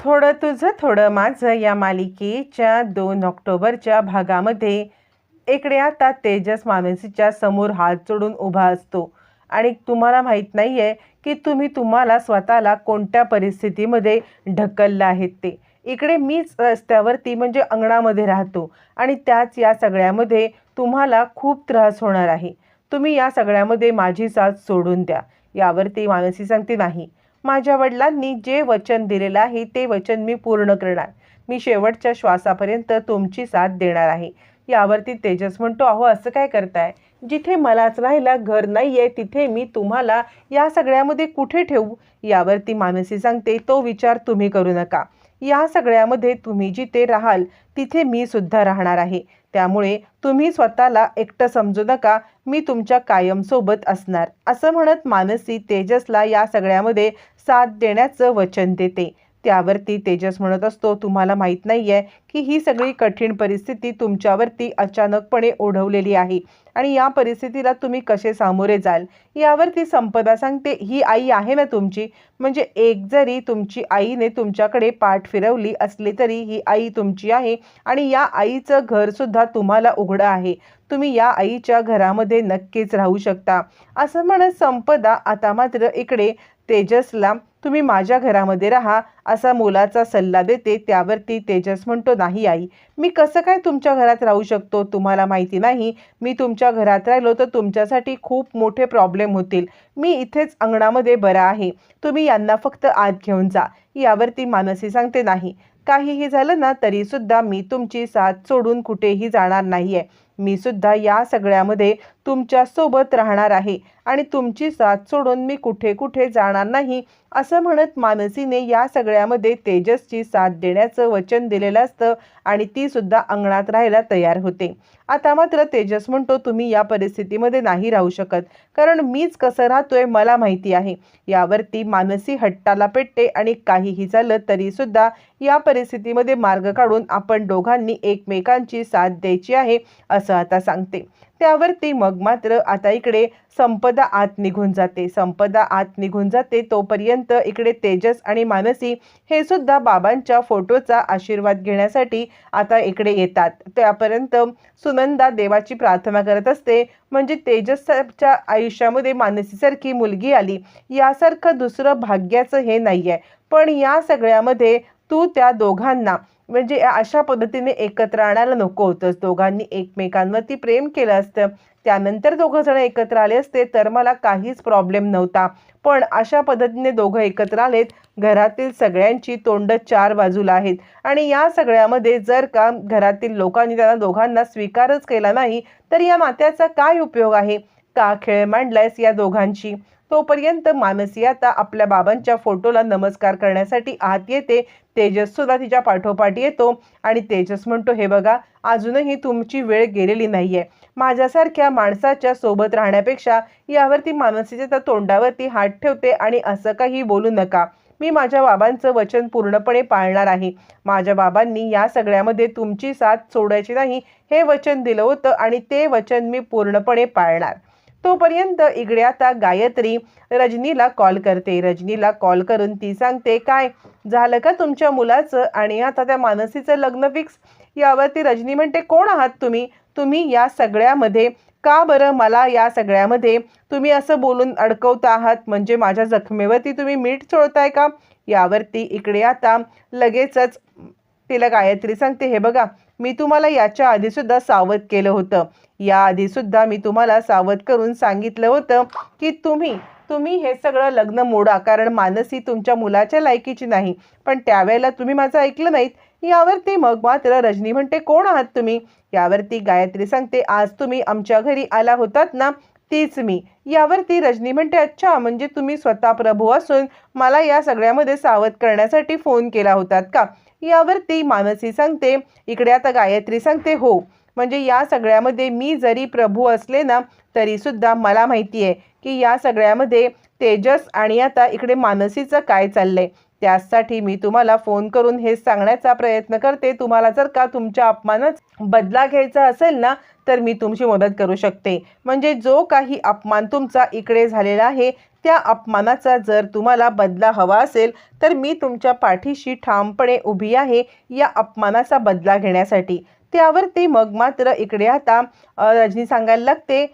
थोडं तुझं थोडं माझं या मालिकेच्या दोन ऑक्टोबरच्या भागामध्ये इकडे आता तेजस मानसीच्या समोर हात जोडून उभा असतो. आणि तुम्हाला माहीत नाही आहे की तुम्ही तुम्हाला स्वतःला कोणत्या परिस्थितीमध्ये ढकललं आहेत ते. इकडे मीच रस्त्यावरती म्हणजे अंगणामध्ये राहतो आणि त्याच या सगळ्यामध्ये तुम्हाला खूप त्रास होणार आहे. तुम्ही या सगळ्यामध्ये माझी साथ सोडून द्या. यावरती मानसी सांगते नाही. माझ्या वडिलांनी जे वचन दिलेलं आहे ते वचन मी पूर्ण करणार. मी शेवटच्या श्वासापर्यंत तुमची साथ देणार आहे. यावरती तेजस म्हणतो अहो असं काय करताय? जिथे मलाच राहायला घर नाही आहे तिथे मी तुम्हाला या सगळ्यामध्ये कुठे ठेवू? यावरती मानसी सांगते तो विचार तुम्ही करू नका. या सगळ्यामध्ये तुम्ही जिथे राहाल तिथे मी सुद्धा राहणार आहे. त्यामुळे तुम्ही स्वतःला एकटं समजू नका मी तुमच्या कायमसोबत असणार. असं म्हणत मानसी तेजसला या सगळ्यामध्ये साथ देण्याचं वचन देते. त्यावरती तेजस म्हणत असतो तुम्हाला माहीत नाही आहे की ही सगळी कठीण परिस्थिती तुमच्यावरती अचानकपणे ओढवलेली आहे आणि या परिस्थितीला तुम्ही कसे सामोरे जाल? यावरती संपदा सांगते ही आई आहे ना तुमची? म्हणजे एक जरी तुमची आईने तुमच्याकडे पाठ फिरवली असली तरी ही आई तुमची आहे आणि या आईचं घरसुद्धा तुम्हाला उघडं आहे. तुम्ही या आईच्या घरामध्ये नक्कीच राहू शकता. असं म्हणत संपदा आता मात्र इकडे तेजसला तुम्ही माझ्या घरामध्ये राहा असा मुलाचा सल्ला देते. त्यावरती तेजस म्हणतो नाही आई मी कसं काय तुमच्या घरात राहू शकतो? तुम्हाला माहिती नाही. मी तुमच्या घरात राहिलो तर तुमच्यासाठी खूप मोठे प्रॉब्लेम होतील. मी इथेच अंगणामध्ये बरा आहे. तुम्ही यांना फक्त आत घेऊन जा. यावरती मानसी सांगते नाही काहीही झालं ना तरीसुद्धा मी तुमची साथ सोडून कुठेही जाणार नाही आहे मी सुद्धा या सगळ्यामध्ये तुमच्यासोबत राहणार आहे आणि तुमची साथ सोडून मी कुठे कुठे जाणार नाही असं म्हणत मानसीने या सगळ्यामध्ये तेजसची साथ देण्याचं वचन दिलेलं असतं आणि ती सुद्धा अंगणात राहायला तयार होते. आता मात्र तेजस म्हणतो तुम्ही या परिस्थितीमध्ये नाही राहू शकत. कारण मीच कसं राहतोय मला माहिती आहे. यावरती मानसी हट्टाला पेटते आणि काहीही झालं तरीसुद्धा या परिस्थितीमध्ये मार्ग काढून आपण दोघांनी एकमेकांची साथ द्यायची आहे असं आता सांगते. त्यावरती मग मात्र आता इकडे संपदा आत निघून जाते. संपदा आत निघून जाते तोपर्यंत इकडे तेजस आणि मानसी हे सुद्धा बाबांच्या फोटोचा आशीर्वाद घेण्यासाठी आता इकडे येतात. त्यापर्यंत सुनंदा देवाची प्रार्थना करत असते. म्हणजे तेजसच्या आयुष्यामध्ये मानसीसारखी मुलगी आली. यासारखं दुसरं भाग्याचं हे नाही आहे पण या सगळ्यामध्ये तू त्या दोघांना म्हणजे अशा पद्धतीने एकत्र आणायला नको होतंस. दोघांनी एकमेकांवरती प्रेम केलं असतं त्यानंतर दोघं जण एकत्र आले असते तर मला काहीच प्रॉब्लेम नव्हता. पण अशा पद्धतीने दोघं एकत्र आलेत घरातील सगळ्यांची तोंड चार बाजूला आहेत. आणि या सगळ्यामध्ये जर का घरातील लोकांनी त्यांना दोघांना स्वीकारच केला नाही तर या नात्याचा काय उपयोग आहे? का खेळ मांडलायस या दोघांची. तोपर्यंत मानसी आता आपल्या बाबांच्या फोटोला नमस्कार करण्यासाठी आत येते. तेजस सुद्धा तिच्या पाठोपाठ येतो आणि तेजस म्हणतो हे बघा अजूनही तुमची वेळ गेलेली नाहीये. माझ्यासारख्या माणसाच्या सोबत राहण्यापेक्षा यावरती मानसीच्या त्या तोंडावरती हात ठेवते आणि असं काही बोलू नका. मी माझ्या बाबांचं वचन पूर्णपणे पाळणार आहे. माझ्या बाबांनी या सगळ्यामध्ये तुमची साथ सोडायची नाही. हे वचन दिलं होतं आणि ते वचन मी पूर्णपणे पाळणार. तोपर्यंत इकडे आता गायत्री रजनीला कॉल करते. रजनीला कॉल करून ती सांगते काय झालं का तुमच्या मुलाचं? आणि आता त्या मानसीचं लग्न फिक्स यावरती रजनी म्हणते कोण आहात तुम्ही? तुम्ही या सगळ्यामध्ये का बरं मला या सगळ्यामध्ये तुम्ही असं बोलून अडकवता आहात? म्हणजे माझ्या जखमेवरती तुम्ही मीठ चोळताय का? यावरती इकडे आता लगेचच तिला गायत्री सांगते हे बघा मी तुम्हाला याच्या आधीसुद्धा सावध केलं होतं. याआधी सुद्धा मी तुम्हाला सावध करून सांगितलं होतं की तुम्ही तुम्ही हे सगळं लग्न मोडा कारण मानसी तुमच्या मुलाच्या लायकीची नाही. पण त्यावेळेला तुम्ही माझं ऐकलं नाहीत. यावरती मग मात्र रजनी म्हणते कोण आहात तुम्ही? यावरती गायत्री सांगते आज तुम्ही आमच्या घरी आला होतात ना तीच मी. यावरती रजनी म्हणते अच्छा म्हणजे तुम्ही स्वतः प्रभू असून मला या सगळ्यामध्ये सावध करण्यासाठी फोन केला होतात का? यावरती मानसी सांगते इकडे आता गायत्री सांगते हो म्हणजे या सगळ्यामध्ये मी जरी प्रभू असले ना तरीसुद्धा मला माहिती आहे की या सगळ्यामध्ये तेजस आणि आता इकडे मानसीचं काय चाललंय? त्यासाठी मी तुम्हाला फोन करून हे सांगण्याचा प्रयत्न करते. तुम्हाला जर का तुमच्या अपमानात बदला घ्यायचा असेल ना तर मी तुमची मदत करू शकते. म्हणजे जो काही अपमान तुमचा इकडे झालेला आहे त्या अपमानाचा जर तुम्हाला बदला हवा असेल तर मी तुमच्या पाठीशी ठामपणे उभी आहे या अपमानाचा बदला घेण्यासाठी. त्यावरती मग मात्र इकडे आता रजनी सांगायला लागते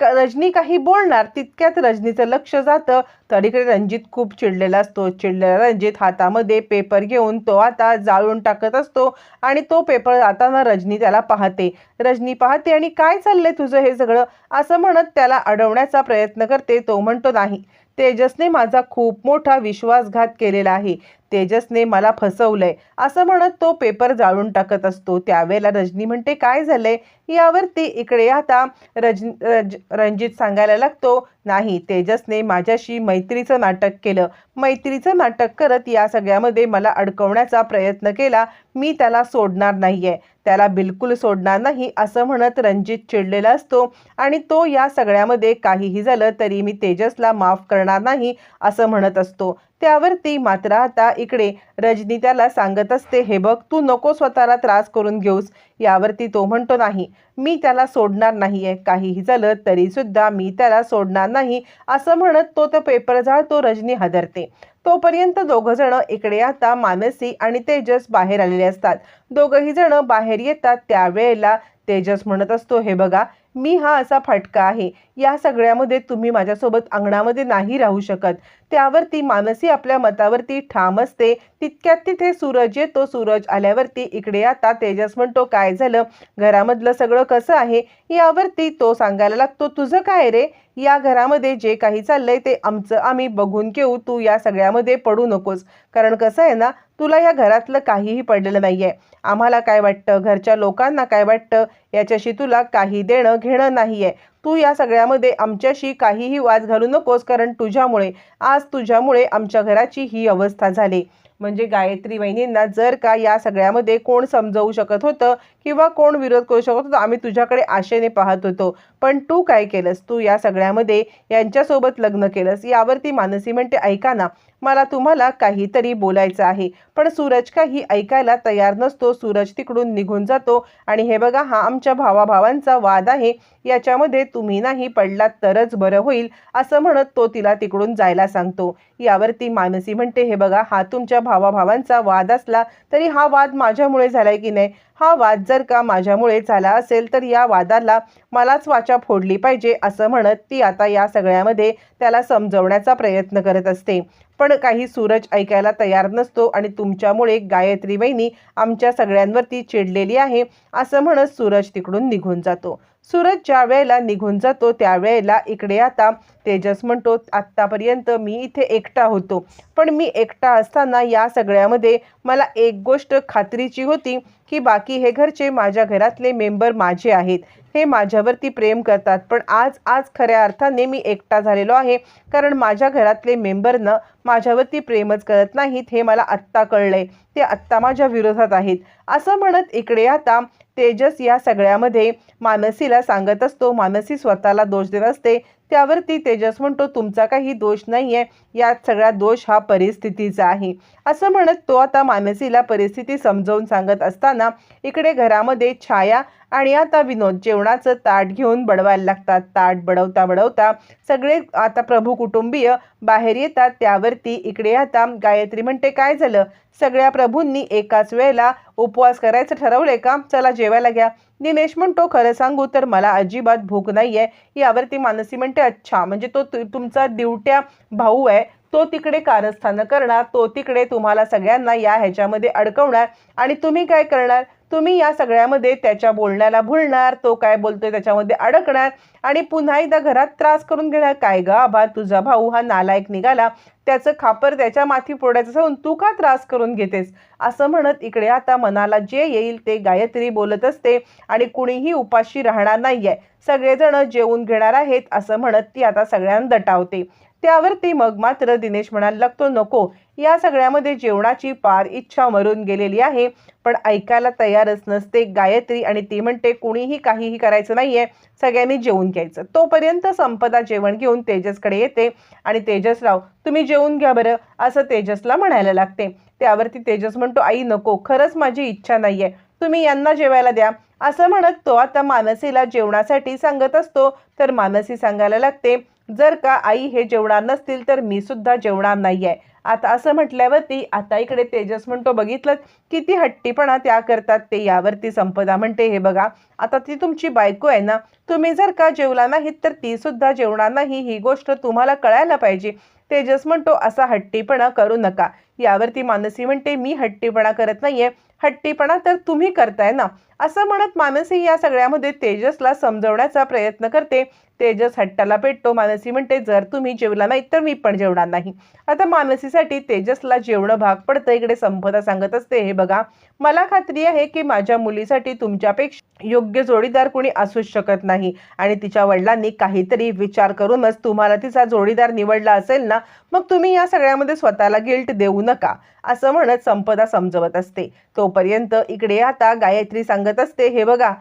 का रजनी काही बोलणार तितक्यात रजनीचं लक्ष जातं. तर इकडे रणजित खूप चिडलेला असतो चिडलेला रणजित हातामध्ये पेपर घेऊन तो आता जाळून टाकत असतो आणि तो पेपर जाताना रजनी त्याला पाहते. रजनी पाहते आणि काय चाललंय तुझं हे सगळं? असं म्हणत त्याला अडवण्याचा प्रयत्न करते तो म्हणतो नाही. तेजसने माझा खूप मोठा विश्वासघात केलेला आहे. तेजसने मला फसवलंय. असं म्हणत तो पेपर जाळून टाकत असतो. त्यावेळेला रजनी म्हणते काय झालंय? यावरती इकडे आता रज रज रणजित सांगायला लागतो. नाही. तेजसने माझ्याशी मैत्रीचं नाटक केलं. मैत्रीचं नाटक करत या सगळ्यामध्ये मला अडकवण्याचा प्रयत्न केला. मी त्याला सोडणार नाहीये. त्याला बिलकुल सोडणार नाही असं म्हणत रणजित चिडलेला असतो. आणि तो या सगळ्यामध्ये काहीही झालं तरी मी तेजसला माफ करणार नाही असं म्हणत असतो. त्यावरती मात्र आता इकडे रजनी त्याला सांगत असते हे बघ तू नको स्वतःला त्रास करून घेऊस. यावरती तो म्हणतो नाही मी त्याला सोडणार नाही आहे काहीही झालं तरीसुद्धा मी त्याला सोडणार नाही. असं म्हणत तो तर पेपर जाळतो रजनी हादरते. तोपर्यंत दोघं जण इकडे आता मानसी आणि तेजस बाहेर आलेले असतात. दोघंही जण बाहेर येतात त्यावेळेला तेजस म्हणत असतो हे बघा मी हा असा फाटका आहे. या सगळ्यामध्ये तुम्ही माझ्यासोबत अंगणामध्ये नाही राहू शकत. त्यावरती मानसी आपल्या मतावरती ठाम असते. तितक्यात तिथे सूरज येतो. सूरज आल्यावरती इकडे आता तेजस म्हणतो काय झालं? घरामधलं सगळं कसं आहे? यावरती तो सांगायला लागतो तुझं काय रे? या घरामध्ये जे काही चाललंय ते आमचं आम्ही बघून घेऊ. तू या सगळ्यामध्ये पडू नकोस. कारण कसं आहे ना तुला या घरातलं काहीही पडलेलं नाही आहे आम्हाला काय वाटतं? घरच्या लोकांना काय वाटतं? याच्याशी तुला काही देणं घेणं नाही आहे तू या सगळ्यामध्ये आमच्याशी काहीही वाद घालू नकोस कारण तुझ्यामुळे आज तुझ्यामुळे आमच्या घराची ही अवस्था झाली. म्हणजे गायत्री वहिनींना जर का या सगळ्यामध्ये कोण समजवू शकत होतं किंवा कोण विरोध करू शकत होतं आम्ही तुझ्याकडे आशेने पाहत होतो. पण तू काय केलंस? तू या सगळ्यामध्ये यांच्यासोबत लग्न केलंस? यावरती मानसी म्हणते ऐका ना मला तुम्हाला काहीतरी बोलायचं आहे. पण सूरज काही ऐकायला तयार नसतो. सूरज तिकडून निघून जातो. आणि हे बघा हा आमच्या भावाभावांचा वाद आहे. याच्यामध्ये तुम्ही नाही पडलात तरच बरं होईल असं म्हणत तो तिला तिकडून जायला सांगतो. यावरती मानसी म्हणते हे बघा हा तुमच्या भावाभावांचा वाद असला तरी हा वाद माझ्यामुळे झालाय की नाही? हा वाद जर का माझ्यामुळे झाला असेल तर या वादाला मलाच वाचा फोडली पाहिजे असं म्हणत ती आता या सगळ्यामध्ये त्याला समजवण्याचा प्रयत्न करत असते. पण काही सूरज ऐकायला तयार नसतो आणि तुमच्यामुळे गायत्री वहिनी आमच्या सगळ्यांवरती चिडलेली आहे असं म्हणत सूरज तिकडून निघून जातो. सूरज ज्या वेळेला निघून जातो त्यावेळेला इकडे आता तेजस म्हणतो आत्तापर्यंत मी इथे एकटा होतो. पण मी एकटा असताना या सगळ्यामध्ये मला एक गोष्ट खात्रीची होती की बाकी हे घरचे माझ्या घरातले मेंबर माझे आहेत. हे माझ्यावरती प्रेम करतात. पण आज आज खऱ्या अर्थाने मी एकटा झालेलो आहे. कारण माझ्या घरातले मेंबरनं माझ्यावरती प्रेमच करत नाहीत हे मला आत्ता कळलंय. ते आत्ता माझ्या विरोधात आहेत. असं म्हणत इकडे आता तेजस या सगळ्यामध्ये मानसीला सांगत असतो. मानसी स्वतःला दोष देत असते. त्यावरती तेजस म्हणतो तुमचा काही दोष नाही आहे यात सगळा दोष हा परिस्थितीचा आहे. असं म्हणत तो आता मानसीला परिस्थिती समजावून सांगत असताना इकडे घरामध्ये छाया आणि आता विनोद जेवणाचं ताट घेऊन बडवायला लागतात. ताट बडवता बडवता सगळे आता प्रभू कुटुंबीय बाहेर येतात. त्यावरती इकडे आता गायत्री म्हणते काय झालं? सगळ्या प्रभूंनी एकाच वेळेला उपवास करायचं ठरवलंय का? चला जेवायला घ्या. दिनेश म्हणतो खरं सांगू तर मला अजिबात भूक नाही आहे यावरती मानसी म्हणते अच्छा म्हणजे तो तु- तुमचा दिवट्या भाऊ आहे. तो तिकडे कारस्थानं करणार. तो तिकडे तुम्हाला सगळ्यांना या ह्याच्यामध्ये अडकवणार. आणि तुम्ही काय करणार? तुम्ही या सगळ्यामध्ये त्याच्या बोलण्याला भुलणार तो काय बोलतोय त्याच्यामध्ये अडकणार आणि पुन्हा एकदा घरात त्रास करून घेणार. काय ग आभा तुझा भाऊ हा नालायक निघाला त्याचं खापर त्याच्या माथी फोडायचं सांगून तू का त्रास करून घेतेस? असं म्हणत इकडे आता मनाला जे येईल ते गायत्री बोलत असते आणि कुणीही उपाशी राहणार नाहीये. सगळेजण जेवून घेणार आहेत असं म्हणत ती आता सगळ्यांना दटावते. त्यावरती मग मात्र दिनेश म्हणायला लागतो नको. या सगळ्यामध्ये जेवणाची पार इच्छा मरून गेलेली आहे पण ऐकायला तयारच नसते. गायत्री आणि ती म्हणते कुणीही काहीही करायचं नाहीये. सगळ्यांनी जेवून घ्यायचं. तोपर्यंत संपदा जेवण घेऊन तेजसकडे येते आणि तेजसराव तुम्ही जेवून घ्या बरं असं तेजसला म्हणायला लागते. त्यावरती तेजस म्हणतो आई नको खरंच माझी इच्छा नाहीये. तुम्ही यांना जेवायला द्या. असं म्हणत तो आता मानसीला जेवणासाठी सांगत असतो तर मानसी सांगायला लागते जर का आई हे जेवणार नसतील तर मी सुद्धा जेवणार नाही आहे आता असं म्हटल्यावरती आता इकडे तेजस म्हणतो बघितलं किती हट्टीपणा त्या करतात ते यावरती संपदा म्हणते हे बघा आता ती तुमची बायको आहे ना तुम्ही जर का जेवला नाहीत तर ती सुद्धा जेवणार नाही. ही गोष्ट तुम्हाला कळायला पाहिजे. तेजस म्हणतो असा हट्टीपणा करू नका. यावरती मानसी म्हणते मी हट्टीपणा करत नाहीये. हट्टीपणा तर तुम्ही करताय ना असं म्हणत मानसी या सगळ्यामध्ये तेजसला समजवण्याचा प्रयत्न करते. तेजस हट्टाला पेटतो. मानसी म्हणते जर तुम्ही जेवला नाही तर मी पण जेवणार नाही. आता मानसीसाठी तेजसला जेवणं भाग पडतं इकडे संपदा सांगत असते हे बघा मला खात्री आहे की माझ्या मुलीसाठी तुमच्यापेक्षा योग्य जोडीदार कोणी असूच शकत नाही. आणि तिच्या वडिलांनी काहीतरी विचार करूनच तुम्हाला तिचा जोडीदार निवडला असेल ना मग तुम्ही या सगळ्यामध्ये स्वतःला गिल्ट देऊ नका. असं म्हणत संपदा समजवत असते. तोपर्यंत इकडे आता गायत्री सांगत असते हे बघा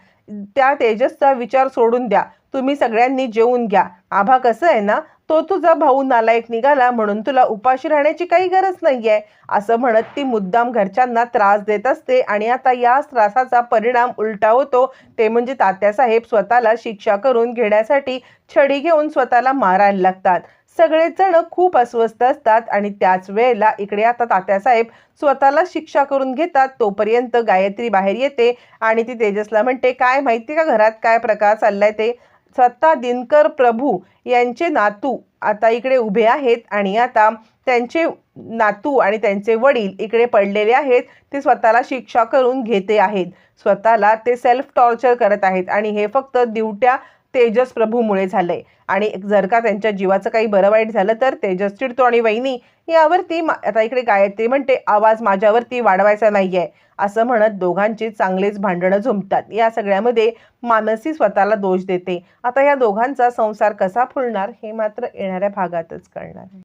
त्या तेजसचा विचार सोडून द्या. तुम्ही सगळ्यांनी जेवून घ्या. आभा कसं आहे ना तो तुझा भाऊ नालायक निघाला म्हणून तुला उपाशी राहण्याची काही गरज नाहीये. असं म्हणत ती मुद्दाम घरच्यांना त्रास देत असते आणि आता या त्रासाचा परिणाम उलटा होतो. ते म्हणजे तात्यासाहेब स्वतःला शिक्षा करून घेण्यासाठी छडी घेऊन स्वतःला मारायला लागतात. सगळे जण खूप अस्वस्थ असतात आणि त्याच वेळेला इकडे आता तात्यासाहेब स्वतःला शिक्षा करून घेतात. तोपर्यंत गायत्री बाहेर येते आणि ती तेजसला म्हणते काय माहिती का घरात काय प्रकार चाललाय ते? स्वतः दिनकर प्रभू यांचे नातू आता इकडे उभे आहेत आणि आता त्यांचे नातू आणि त्यांचे वडील इकडे पडलेले आहेत. ते स्वतःला शिक्षा करून घेते आहेत. स्वतःला ते सेल्फ टॉर्चर करत आहेत आणि हे फक्त दिवट्या तेजस प्रभूमुळे झालंय. आणि जर का त्यांच्या जीवाचं काही बरं वाईट झालं तर तेजस चिडतो आणि वहिनी यावरती आता इकडे गायत्री म्हणते आवाज माझ्यावरती वाढवायचा नाहीये. असं म्हणत दोघांची चांगलीच भांडणं झुमतात. या सगळ्यामध्ये मानसी स्वतःला दोष देते. आता या दोघांचा संसार कसा फुलणार हे मात्र येणाऱ्या भागातच कळणार. आहे